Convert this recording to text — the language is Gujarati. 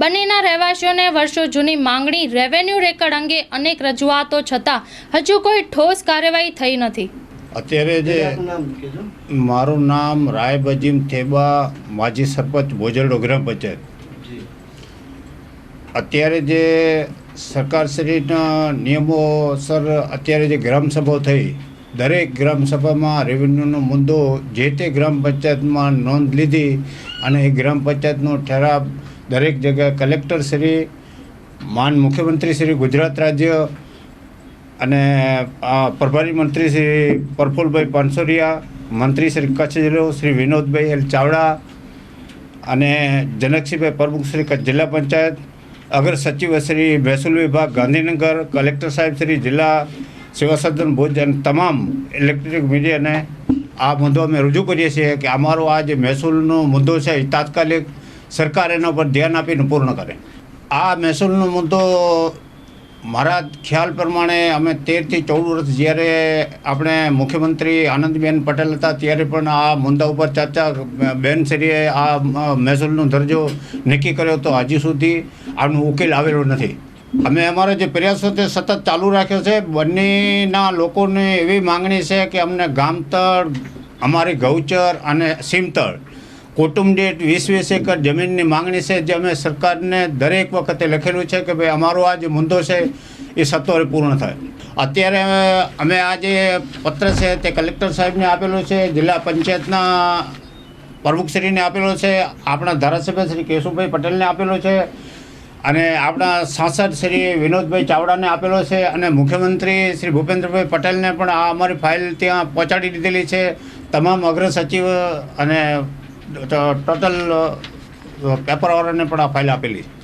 બંનેના રહેવાસીઓને વર્ષો જૂની માંગણી રેવન્યુ રેકર્ડ અંગે અનેક રજૂઆતો છતાં હજુ કોઈ ઠોસ કાર્યવાહી થઈ નથી. અત્યારે જે મારું નામ રાય બજીમ થેબા માજી સરપંચ બોજલડો ગ્રામ પંચાયત. અત્યારે જે સરકારશ્રીના નિયમોસર અત્યારે જે ગ્રામસભાઓ થઈ દરેક ગ્રામસભામાં રેવન્યુનો મુદ્દો જે તે ગ્રામ પંચાયતમાં નોંધ લીધી અને એ ગ્રામ પંચાયતનો ઠરાવ દરેક જગ્યાએ કલેક્ટર શ્રી, માન મુખ્યમંત્રી શ્રી, ગુજરાત રાજ્ય અને પ્રભારી મંત્રી શ્રી પ્રફુલભાઈ પાનસોરિયા, મંત્રી શ્રી કચ્છ જિલ્લો શ્રી વિનોદભાઈ એલ ચાવડા અને જનકસિંહભાઈ પ્રમુખ શ્રી કચ્છ જિલ્લા પંચાયત, અગ્ર સચિવ શ્રી મહેસૂલ વિભાગ, ગાંધીનગર, કલેક્ટર સાહેબ શ્રી જિલ્લા સેવા સદન ભુજ અને તમામ ઇલેક્ટ્રિક મીડિયાને આ મુદ્દો અમે રજૂ કરીએ છીએ કે અમારો આ જે મહેસૂલનો મુદ્દો છે એ તાત્કાલિક સરકાર એના પર ધ્યાન આપીને પૂર્ણ કરે. આ મહેસૂલનો મુદ્દો મારા ખ્યાલ પ્રમાણે અમે તેરથી ચૌદ વર્ષ જ્યારે આપણે મુખ્યમંત્રી આનંદબેન પટેલ હતા ત્યારે પણ આ મુદ્દા ઉપર ચર્ચા બેનશ્રીએ આ મહેસૂલનો દરજ્જો નક્કી કર્યો તો હજી સુધી આનો ઉકેલ આવેલો નથી. અમે અમારો જે પ્રયાસો તે સતત ચાલુ રાખ્યો છે. બંનેના લોકોને એવી માંગણી છે કે અમને ગામતળ, અમારી ગૌચર અને સીમતળ કુટુંબ દીઠ વીસ વીસ એકર જમીનની માંગણી છે, જે અમે સરકારને દરેક વખતે લખેલું છે કે ભાઈ અમારો આ જે મુદ્દો છે, એ સત્વરે પૂર્ણ થાય. અત્યારે અમે આ જે પત્ર છે, તે કલેક્ટર સાહેબને આપેલો છે, જિલ્લા પંચાયતના પ્રમુખશ્રીને આપેલો છે, આપણા ધારાસભ્ય શ્રી કેશુભાઈ પટેલને આપેલો છે, અને આપણા સાંસદ શ્રી વિનોદભાઈ ચાવડાને આપેલો છે, અને મુખ્યમંત્રી શ્રી ભૂપેન્દ્રભાઈ પટેલને પણ આ અમારી ફાઇલ ત્યાં પહોંચાડી દીધેલી છે. તમામ અગ્ર સચિવ અને ટોટલ પેપરવાળાને પણ આ ફાઇલ આપેલી છે.